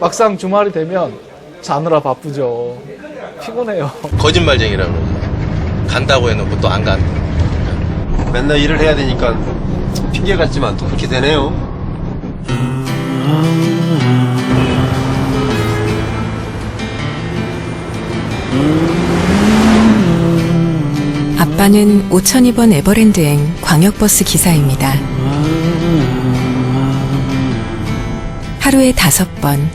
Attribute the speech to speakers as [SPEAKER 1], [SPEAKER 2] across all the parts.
[SPEAKER 1] 막상 주말이 되면 자느라 바쁘죠. 피곤해요.
[SPEAKER 2] 거짓말쟁이라고 간다고 해놓고 또 안 간.
[SPEAKER 3] 맨날 일을 해야 되니까 핑계 같지만 또 그렇게 되네요.
[SPEAKER 4] 아빠는 5002번 에버랜드행 광역버스 기사입니다. 하루에 다섯 번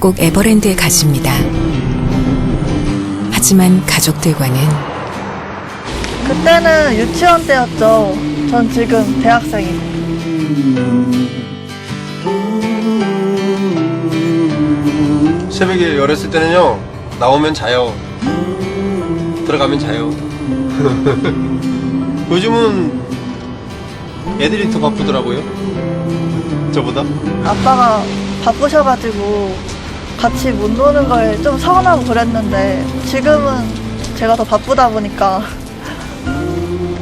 [SPEAKER 4] 꼭 에버랜드에 가십니다. 하지만 가족들과는
[SPEAKER 5] 그때는 유치원 때였죠. 전 지금 대학생이고.
[SPEAKER 3] 새벽에 열었을 때는요, 나오면 자요. 들어가면 자요. 요즘은 애들이 더 바쁘더라고요. 저보다.
[SPEAKER 5] 아빠가 바쁘셔가지고 같이 못 노는 걸 좀 서운하고 그랬는데 지금은 제가 더 바쁘다 보니까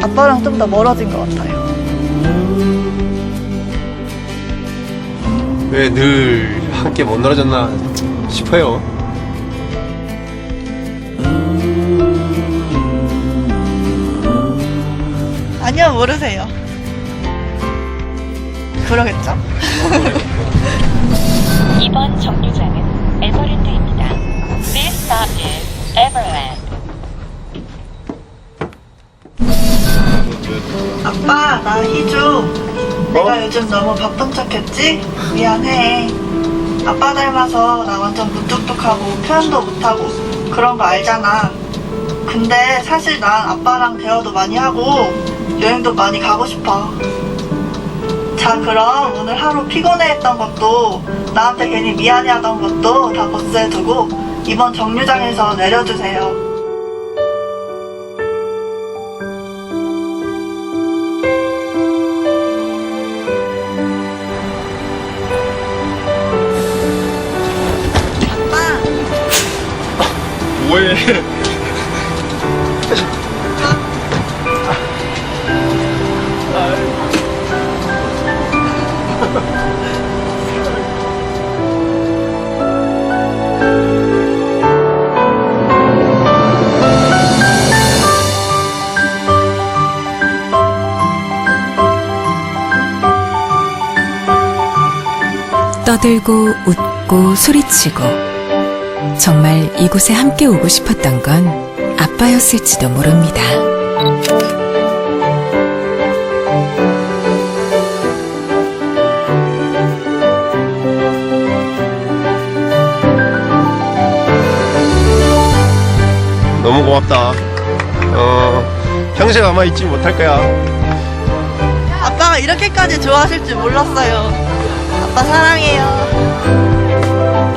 [SPEAKER 5] 아빠랑 좀 더 멀어진 것 같아요.
[SPEAKER 3] 왜 늘 함께 못 놀아줬나 싶어요.
[SPEAKER 5] 아니요, 모르세요. 그러겠죠? 나 희주. 내가 요즘 너무 바쁜 척 했지? 미안해. 아빠 닮아서 나 완전 무뚝뚝하고 표현도 못하고 그런 거 알잖아. 근데 사실 난 아빠랑 대화도 많이 하고 여행도 많이 가고 싶어. 자, 그럼 오늘 하루 피곤해했던 것도 나한테 괜히 미안해하던 것도 다 버스에 두고 이번 정류장에서 내려주세요.
[SPEAKER 3] 뭐해?
[SPEAKER 4] 떠들고 웃고 소리치고 정말 이곳에 함께 오고 싶었던 건 아빠였을지도 모릅니다.
[SPEAKER 3] 너무 고맙다. 어, 평생 아마 잊지 못할 거야.
[SPEAKER 5] 아빠가 이렇게까지 좋아하실 줄 몰랐어요. 아빠 사랑해요.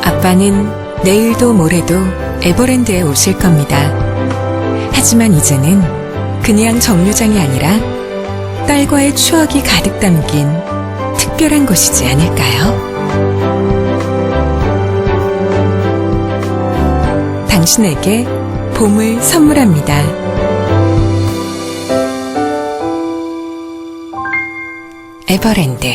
[SPEAKER 4] 아빠는 내일도 모레도 에버랜드에 오실 겁니다. 하지만 이제는 그냥 정류장이 아니라 딸과의 추억이 가득 담긴 특별한 곳이지 않을까요? 당신에게 봄을 선물합니다. 에버랜드